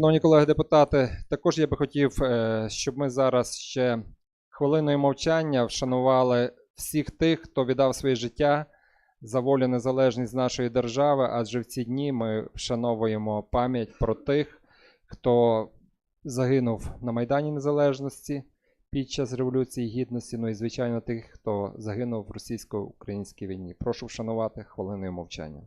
Шановні колеги депутати, також я би хотів, е, щоб ми зараз ще хвилиною мовчання вшанували всіх тих, хто віддав своє життя за волю незалежність нашої держави, адже в ці дні ми вшановуємо пам'ять про тих, хто загинув на Майдані Незалежності під час Революції Гідності, ну і звичайно тих, хто загинув в російсько-українській війні. Прошу вшанувати хвилиною мовчання.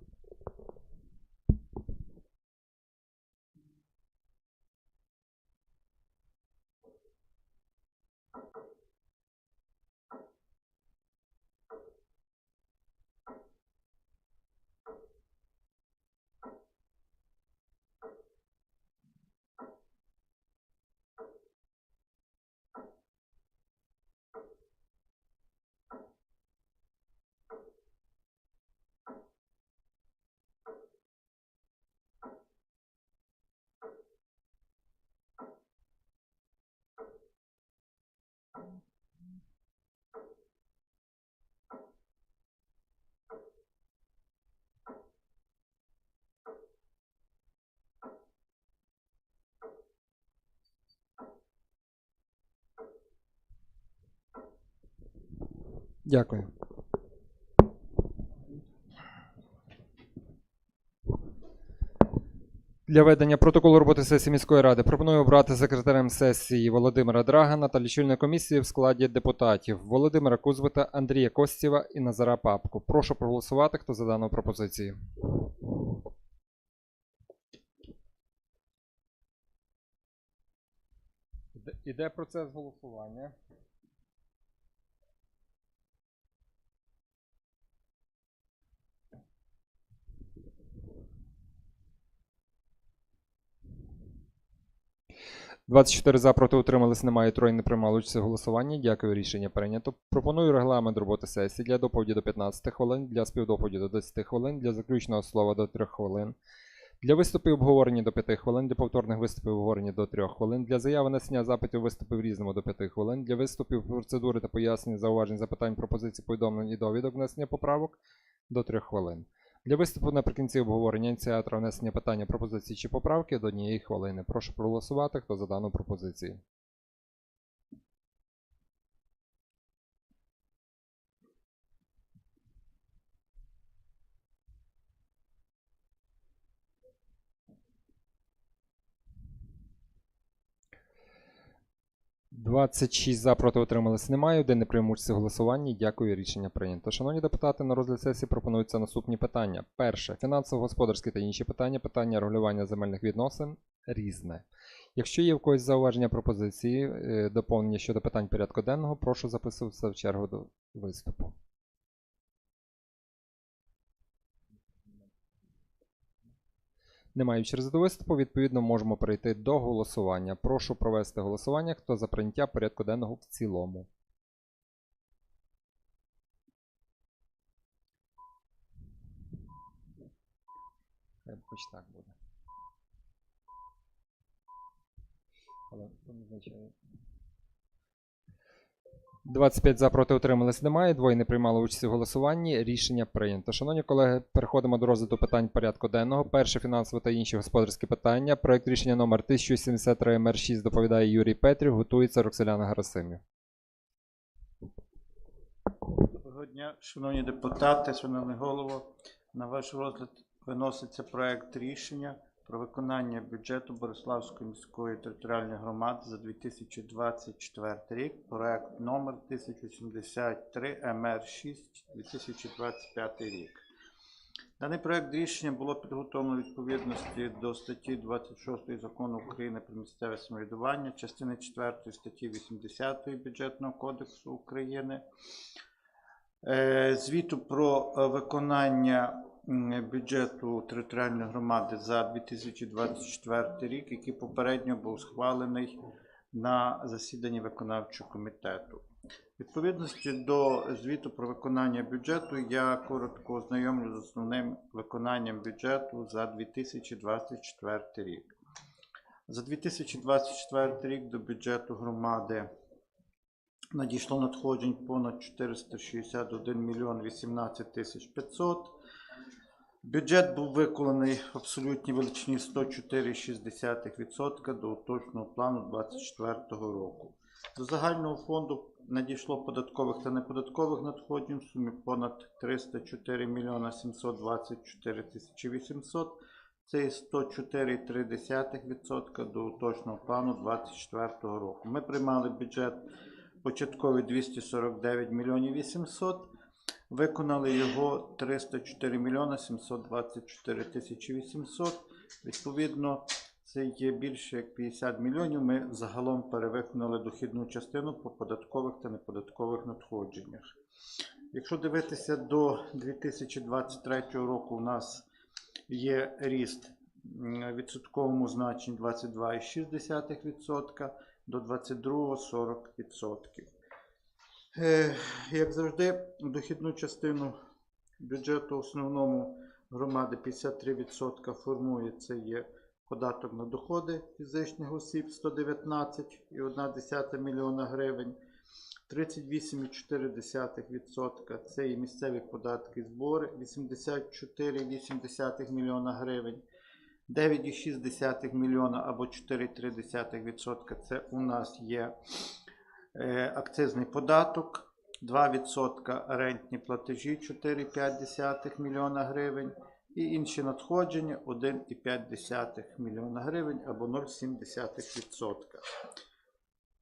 Дякую. Для ведення протоколу роботи сесії міської ради пропоную обрати секретарем сесії Володимира Драгана та лічильної комісії в складі депутатів Володимира Кузбита, Андрія Костєва і Назара Папку. Прошу проголосувати, хто за дану пропозицію. Іде процес голосування. – 24 за проти утримались, немає троє не приймали участь у голосуванні. Дякую, рішення прийнято. Пропоную регламент роботи сесії для доповіді до 15 хвилин, для співдоповіді до 10 хвилин, для заключного слова до 3 хвилин. Для виступів обговорення до 5 хвилин, для повторних виступів обговорення до 3 хвилин, для заяви несення запитів виступів різному до 5 хвилин, для виступів процедури та пояснень, зауважень, запитань, пропозицій, повідомлень і довідок внесення поправок до 3 хвилин. Для виступу наприкінці обговорення ініціатора внесення питання, пропозиції чи поправки до однієї хвилини. Прошу проголосувати, хто за дану пропозицію. Двадцять шість за проти утримались немає. Один не приймав у голосуванні. Дякую, рішення прийнято. Шановні депутати, на розгляд сесії пропонуються наступні питання. Перше фінансово-господарські та інші питання. Питання регулювання земельних відносин різне. Якщо є в когось зауваження пропозиції, е, доповнення щодо питань порядку денного, прошу записуватися в чергу до виступу. Не маючи виступу, відповідно можемо перейти до голосування. Прошу провести голосування, хто за прийняття порядку денного в цілому. Хоч так буде. Але не означає. 25 за проти утримались немає. Двоє не приймали участь у голосуванні. Рішення прийнято. Шановні колеги, переходимо до розгляду питань порядку денного. Перше фінансове та інші господарські питання. Проект рішення номер 1073 МР 6 доповідає Юрій Петрів. Готується Роксоляна Гарасимів. Доброго дня, шановні депутати, шановний голово. На ваш розгляд виноситься проект рішення про виконання бюджету Бориславської міської територіальної громади за 2024 рік. Проект номер 1073 МР 6 2025 рік. Даний проект рішення було підготовлено відповідності до статті 26 закону України про місцеве самоврядування, частини 4 статті 80 бюджетного кодексу України. Е, Звіту про е, виконання бюджету територіальної громади за 2024 рік, який попередньо був схвалений на засіданні виконавчого комітету. Відповідності до звіту про виконання бюджету я коротко ознайомлю з основним виконанням бюджету за 2024 рік. За 2024 рік до бюджету громади надійшло надходжень понад 461 мільйон 18 тисяч 500. Бюджет був виконаний в абсолютній величині 104,6% до уточного плану 2024 року. До загального фонду надійшло податкових та неподаткових надходжень в сумі понад 304 мільйона 724 тисячі 800. Це 104,3% до уточного плану 2024 року. Ми приймали бюджет початковий 249 мільйонів 800. Виконали його 304 мільйони 724 тисячі 800. Відповідно, це є більше як 50 мільйонів. Ми загалом перевиконали дохідну частину по податкових та неподаткових надходженнях. Якщо дивитися до 2023 року, у нас є ріст відсотковому значенні 22,6% до 22 40%. Е, Як завжди, дохідну частину бюджету основному громади 53% формує це є податок на доходи фізичних осіб 119,1 мільйона гривень. 38,4% це і місцеві податки і збори 84,8 мільйона гривень. 9,6 мільйона або 4,3% це у нас є акцизний податок, 2% рентні платежі 4,5 мільйона гривень і інші надходження 1,5 мільйона гривень або 0,7%.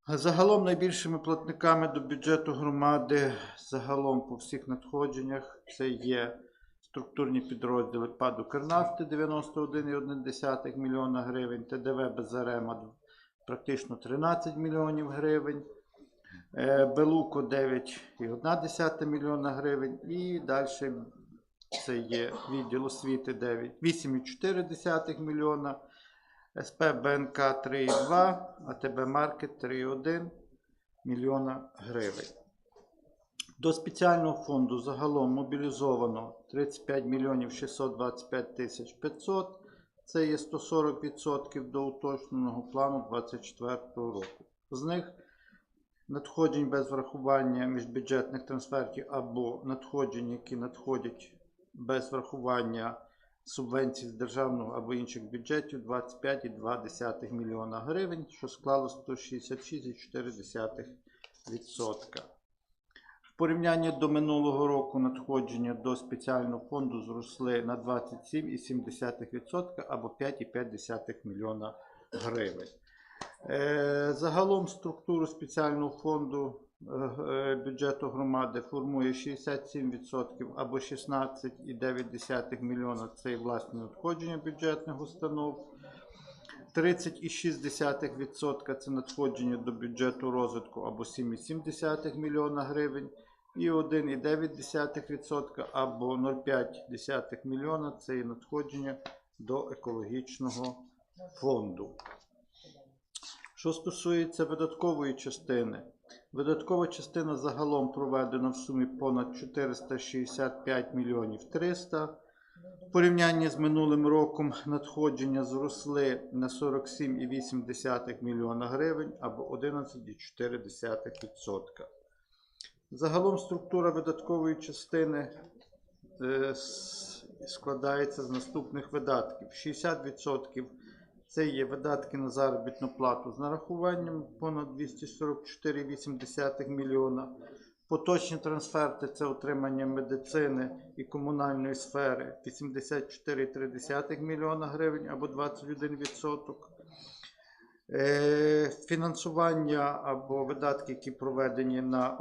Загалом найбільшими платниками до бюджету громади загалом по всіх надходженнях це є структурні підрозділи ПАД «Укрнафти» 91,1 мільйона гривень, ТДВ «Безарема» практично 13 мільйонів гривень, е, Белуко 9,1 мільйона гривень і далі це є відділ освіти 9, 8,4 мільйона, СП БНК 3,2, АТБ Маркет 3,1 мільйона гривень. До спеціального фонду загалом мобілізовано 35 мільйонів 625 тисяч 500. Це є 140% до уточненого плану 2024 року. З них надходжень без врахування міжбюджетних трансфертів або надходжень, які надходять без врахування субвенцій з державного або інших бюджетів 25,2 мільйона гривень, що склало 166,4%. В порівнянні до минулого року надходження до спеціального фонду зросли на 27,7% або 5,5 мільйона гривень. Е, Загалом структуру спеціального фонду е, е, бюджету громади формує 67% або 16,9 мільйона – це і власні надходження бюджетних установ. 30,6% це надходження до бюджету розвитку або 7,7 мільйона гривень. І 1,9% або 0,5 мільйона це і надходження до екологічного фонду. Що стосується видаткової частини, видаткова частина загалом проведена в сумі понад 465 мільйонів 300. В порівнянні з минулим роком надходження зросли на 47,8 мільйона гривень або 11,4%. Загалом структура видаткової частини е, складається з наступних видатків. 60% це є видатки на заробітну плату з нарахуванням понад 244,8 мільйона. Поточні трансферти це отримання медицини і комунальної сфери 84,3 мільйона гривень або 21%. Е, Фінансування або видатки, які проведені на